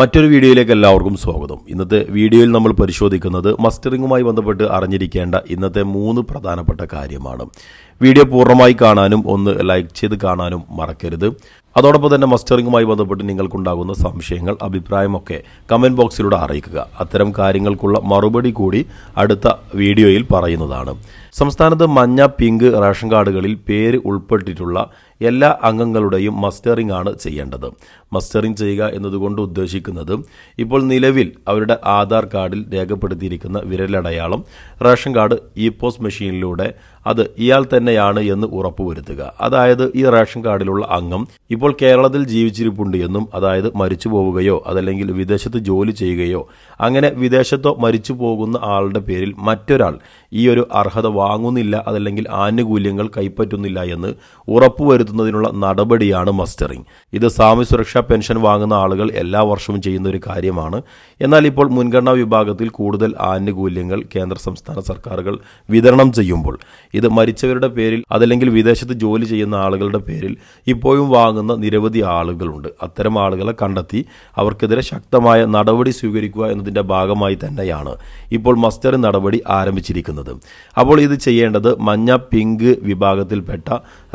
മറ്റൊരു വീഡിയോയിലേക്ക് എല്ലാവർക്കും സ്വാഗതം. ഇന്നത്തെ വീഡിയോയിൽ നമ്മൾ പരിശോധിക്കുന്നത് മസ്റ്ററിങ്ങുമായി ബന്ധപ്പെട്ട് അറിഞ്ഞിരിക്കേണ്ട ഇന്നത്തെ മൂന്ന് പ്രധാനപ്പെട്ട കാര്യമാണ്. വീഡിയോ പൂർണമായി കാണാനും ഒന്ന് ലൈക്ക് ചെയ്ത് കാണാനും മറക്കരുത്. അതോടൊപ്പം തന്നെ മസ്റ്ററിങ്ങുമായി ബന്ധപ്പെട്ട് നിങ്ങൾക്കുണ്ടാകുന്ന സംശയങ്ങൾ അഭിപ്രായമൊക്കെ കമന്റ് ബോക്സിലൂടെ അറിയിക്കുക. അത്തരം കാര്യങ്ങൾക്കുള്ള മറുപടി കൂടി അടുത്ത വീഡിയോയിൽ പറയുന്നതാണ്. സംസ്ഥാനത്ത് മഞ്ഞ പിങ്ക് റേഷൻ കാർഡുകളിൽ പേര് ഉൾപ്പെട്ടിട്ടുള്ള എല്ലാ അംഗങ്ങളുടെയും മസ്റ്ററിംഗ് ആണ് ചെയ്യേണ്ടത്. മസ്റ്ററിംഗ് ചെയ്യുക എന്നതുകൊണ്ട് ഉദ്ദേശിക്കുന്നത് ഇപ്പോൾ നിലവിൽ അവരുടെ ആധാർ കാർഡിൽ രേഖപ്പെടുത്തിയിരിക്കുന്ന വിരലടയാളം റേഷൻ കാർഡ് ഇ പോസ്റ്റ് മെഷീനിലൂടെ അത് ഇയാൾ തന്നെയാണ് എന്ന് ഉറപ്പുവരുത്തുക. അതായത് ഈ റേഷൻ കാർഡിലുള്ള അംഗം ഇപ്പോൾ കേരളത്തിൽ ജീവിച്ചിരിപ്പുണ്ട് എന്നും അതായത് മരിച്ചു പോവുകയോ അതല്ലെങ്കിൽ വിദേശത്ത് ജോലി ചെയ്യുകയോ അങ്ങനെ വിദേശത്തോ മരിച്ചു പോകുന്ന ആളുടെ പേരിൽ മറ്റൊരാൾ ഈ ഒരു അർഹത വാങ്ങുന്നില്ല അതല്ലെങ്കിൽ ആനുകൂല്യങ്ങൾ കൈപ്പറ്റുന്നില്ല എന്ന് ഉറപ്പുവരുത്തുന്നതിനുള്ള നടപടിയാണ് മസ്റ്ററിംഗ്. ഇത് സാമ്യ സുരക്ഷാ പെൻഷൻ വാങ്ങുന്ന ആളുകൾ എല്ലാ വർഷവും ചെയ്യുന്ന ഒരു കാര്യമാണ്. എന്നാൽ ഇപ്പോൾ മുൻഗണനാ വിഭാഗത്തിൽ കൂടുതൽ ആനുകൂല്യങ്ങൾ കേന്ദ്ര സംസ്ഥാന സർക്കാരുകൾ വിതരണം ചെയ്യുമ്പോൾ ഇത് മരിച്ചവരുടെ പേരിൽ അതല്ലെങ്കിൽ വിദേശത്ത് ജോലി ചെയ്യുന്ന ആളുകളുടെ പേരിൽ ഇപ്പോഴും വാങ്ങുന്ന നിരവധി ആളുകളുണ്ട്. അത്തരം ആളുകളെ കണ്ടെത്തി അവർക്കെതിരെ ശക്തമായ നടപടി സ്വീകരിക്കുക എന്നതിന്റെ ഭാഗമായി തന്നെയാണ് ഇപ്പോൾ മസ്റ്റർ നടപടി ആരംഭിച്ചിരിക്കുന്നത്. അപ്പോൾ ഇത് ചെയ്യേണ്ടത് മഞ്ഞ പിങ്ക് വിഭാഗത്തിൽപ്പെട്ട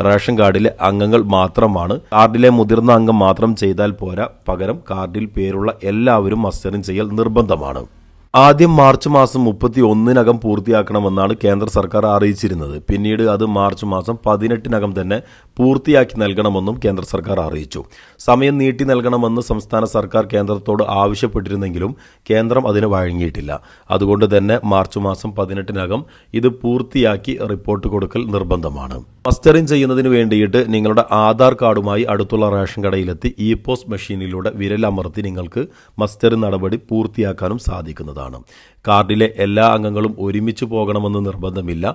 റേഷൻ കാർഡിലെ അംഗങ്ങൾ മാത്രമാണ്. കാർഡിലെ മുതിർന്ന അംഗം മാത്രം ചെയ്താൽ പോരാ. പകരം കാർഡിൽ പേരുള്ള എല്ലാവരും മസ്റ്ററിംഗ് ചെയ്യൽ നിർബന്ധമാണ്. ആദ്യം മാർച്ച് മാസം മുപ്പത്തി ഒന്നിനകം പൂർത്തിയാക്കണമെന്നാണ് കേന്ദ്ര സർക്കാർ അറിയിച്ചിരുന്നത്. പിന്നീട് അത് മാർച്ച് മാസം പതിനെട്ടിനകം തന്നെ പൂർത്തിയാക്കി നൽകണമെന്നും കേന്ദ്ര സർക്കാർ അറിയിച്ചു. സമയം നീട്ടി നൽകണമെന്ന് സംസ്ഥാന സർക്കാർ കേന്ദ്രത്തോട് ആവശ്യപ്പെട്ടിരുന്നെങ്കിലും കേന്ദ്രം അതിന് വഴങ്ങിയിട്ടില്ല. അതുകൊണ്ട് തന്നെ മാർച്ച് മാസം പതിനെട്ടിനകം ഇത് പൂർത്തിയാക്കി റിപ്പോർട്ട് കൊടുക്കൽ നിർബന്ധമാണ്. മസ്റ്ററിംഗ് ചെയ്യുന്നതിന് വേണ്ടിയിട്ട് നിങ്ങളുടെ ആധാർ കാർഡുമായി അടുത്തുള്ള റേഷൻ കടയിലെത്തി ഇ പോസ്റ്റ് മെഷീനിലൂടെ വിരലമർത്തി നിങ്ങൾക്ക് മസ്റ്ററിംഗ് നടപടി പൂർത്തിയാക്കാനും സാധിക്കുന്നതാണ്. കാർഡിലെ എല്ലാ അംഗങ്ങളും ഒരുമിച്ച് പോകണമെന്ന് നിർബന്ധമില്ല.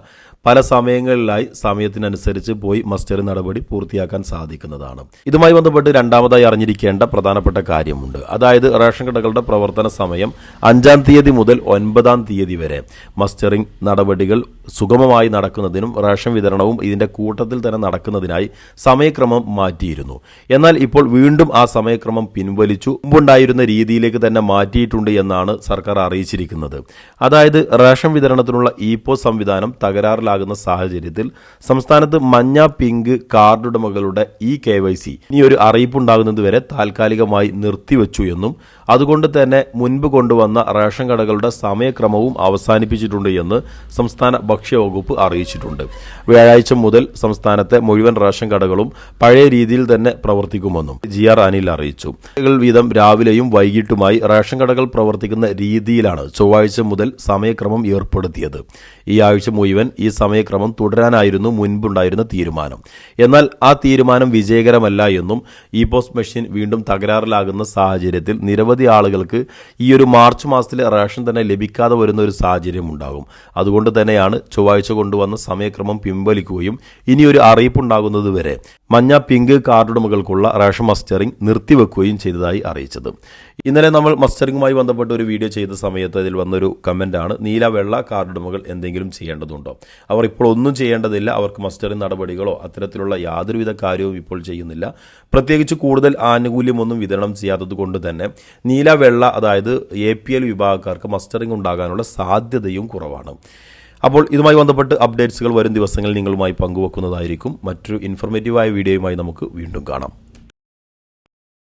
പല സമയങ്ങളിലായി സമയത്തിനനുസരിച്ച് പോയി മസ്റ്റർ നടപടി പൂർത്തിയാക്കാൻ സാധിക്കുന്നതാണ്. ഇതുമായി ബന്ധപ്പെട്ട് രണ്ടാമതായി അറിഞ്ഞിരിക്കേണ്ട പ്രധാനപ്പെട്ട കാര്യമുണ്ട്. അതായത് റേഷൻ കടകളുടെ പ്രവർത്തന സമയം അഞ്ചാം തീയതി മുതൽ ഒൻപതാം തീയതി വരെ. മസ്റ്ററിംഗ് നടപടികൾ സുഗമമായി നടക്കുന്നതിനും റേഷൻ വിതരണവും ഇതിന്റെ കൂട്ടത്തിൽ തന്നെ നടക്കുന്നതിനായി സമയക്രമം മാറ്റിയിരുന്നു. എന്നാൽ ഇപ്പോൾ വീണ്ടും ആ സമയക്രമം പിൻവലിച്ചു. മുമ്പുണ്ടായിരുന്ന രീതിയിലേക്ക് തന്നെ മാറ്റിയിട്ടുണ്ട് എന്നാണ് സർക്കാർ അറിയിച്ചിരിക്കുന്നത്. അതായത് റേഷൻ വിതരണത്തിനുള്ള പോ സംവിധാനം തകരാറിലാകുന്ന സാഹചര്യത്തിൽ സംസ്ഥാനത്ത് മഞ്ഞ പിങ്ക് കാർഡുടമകളുടെ ഇ കെ വൈ സി ഇനി ഒരു അറിയിപ്പുണ്ടാകുന്നത് വരെ താൽക്കാലികമായി നിർത്തിവെച്ചു എന്നും അതുകൊണ്ട് തന്നെ മുൻപ് കൊണ്ടുവന്ന റേഷൻ കടകളുടെ സമയക്രമവും അവസാനിപ്പിച്ചിട്ടുണ്ട് എന്ന് സംസ്ഥാന ഭക്ഷ്യവകുപ്പ് അറിയിച്ചിട്ടുണ്ട്. വ്യാഴാഴ്ച മുതൽ സംസ്ഥാനത്തെ മുഴുവൻ റേഷൻ കടകളും പഴയ രീതിയിൽ തന്നെ പ്രവർത്തിക്കുമെന്നും ജി ആർ അനിൽ അറിയിച്ചു. വീതം രാവിലെയും വൈകിട്ടുമായി റേഷൻ കടകൾ പ്രവർത്തിക്കുന്ന രീതിയിലാണ് ചൊവ്വാഴ്ച മുതൽ സമയക്രമം ഏർപ്പെടുത്തിയത്. ഈ ആഴ്ച മുഴുവൻ ഈ സമയക്രമം തുടരാനായിരുന്നു മുൻപുണ്ടായിരുന്ന തീരുമാനം. എന്നാൽ ആ തീരുമാനം വിജയകരമല്ല എന്നും ഇ പോസ്റ്റ് മെഷീൻ വീണ്ടും തകരാറിലാകുന്ന സാഹചര്യത്തിൽ നിരവധി ആളുകൾക്ക് ഈ ഒരു മാർച്ച് മാസത്തിലെ റേഷൻ തന്നെ ലഭിക്കാതെ വരുന്ന ഒരു സാഹചര്യം ഉണ്ടാകും അതുകൊണ്ട് തന്നെയാണ് ചൊവ്വാഴ്ച കൊണ്ടുവന്ന സമയക്രമം പിൻവലിക്കുകയും ഇനിയൊരു അറിയിപ്പുണ്ടാകുന്നത് വരെ. മഞ്ഞ പിങ്ക് കാർഡുടമകൾക്കുള്ള റേഷൻ മസ്റ്ററിംഗ് നിർത്തിവെക്കുകയും ചെയ്തതായി അറിയിച്ചത്. ഇന്നലെ നമ്മൾ മസ്റ്ററിംഗുമായി ബന്ധപ്പെട്ട ഒരു വീഡിയോ ചെയ്ത സമയത്ത് അതിൽ വന്നൊരു കമന്റാണ് നീല വെള്ള കാർഡുടമകൾ എന്തെങ്കിലും ചെയ്യേണ്ടതുണ്ടോ? അവർ ഇപ്പോൾ ഒന്നും ചെയ്യേണ്ടതില്ല അവർക്ക് മസ്റ്ററിംഗ് നടപടികളോ അത്തരത്തിലുള്ള യാതൊരുവിധ കാര്യവും ഇപ്പോൾ ചെയ്യുന്നില്ല. പ്രത്യേകിച്ച് കൂടുതൽ ആനുകൂല്യമൊന്നും വിതരണം ചെയ്യാത്തത് കൊണ്ട് തന്നെ നീല വെള്ള അതായത് എ പി എൽ വിഭാഗക്കാർക്ക് മസ്റ്ററിംഗ് ഉണ്ടാകാനുള്ള സാധ്യതയും കുറവാണ്. അപ്പോൾ ഇതുമായി ബന്ധപ്പെട്ട് അപ്ഡേറ്റ്സുകൾ വരും ദിവസങ്ങളിൽ നിങ്ങളുമായി പങ്കുവെക്കുന്നതായിരിക്കും. മറ്റൊരു ഇൻഫർമേറ്റീവായ വീഡിയോയുമായി നമുക്ക് വീണ്ടും കാണാം.